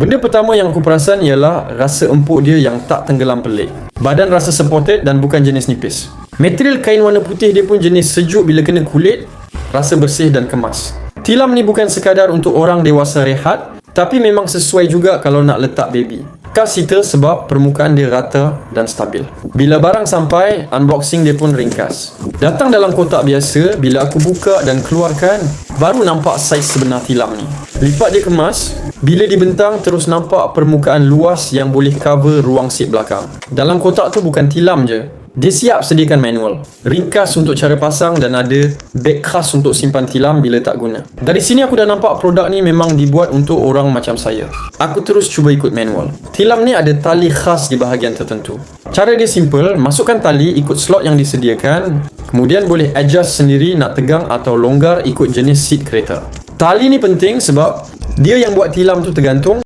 Benda pertama yang aku perasan ialah rasa empuk dia yang tak tenggelam pelik. Badan rasa supported dan bukan jenis nipis. Material kain warna putih dia pun jenis sejuk bila kena kulit, rasa bersih dan kemas. Tilam ni bukan sekadar untuk orang dewasa rehat, tapi memang sesuai juga kalau nak letak baby. Seater sebab permukaan dia rata dan stabil. Bila barang sampai, unboxing dia pun ringkas. Datang dalam kotak biasa, bila aku buka dan keluarkan, baru nampak saiz sebenar tilam ni. Lipat dia kemas, bila dibentang terus nampak permukaan luas yang boleh cover ruang seat belakang. Dalam kotak tu bukan tilam je, dia siap sediakan manual. Ringkas untuk cara pasang dan ada beg khas untuk simpan tilam bila tak guna. Dari sini aku dah nampak produk ni memang dibuat untuk orang macam saya. Aku terus cuba ikut manual. Tilam ni ada tali khas di bahagian tertentu. Cara dia simple, masukkan tali ikut slot yang disediakan, kemudian boleh adjust sendiri nak tegang atau longgar ikut jenis seat kereta. Tali ni penting sebab dia yang buat tilam tu tergantung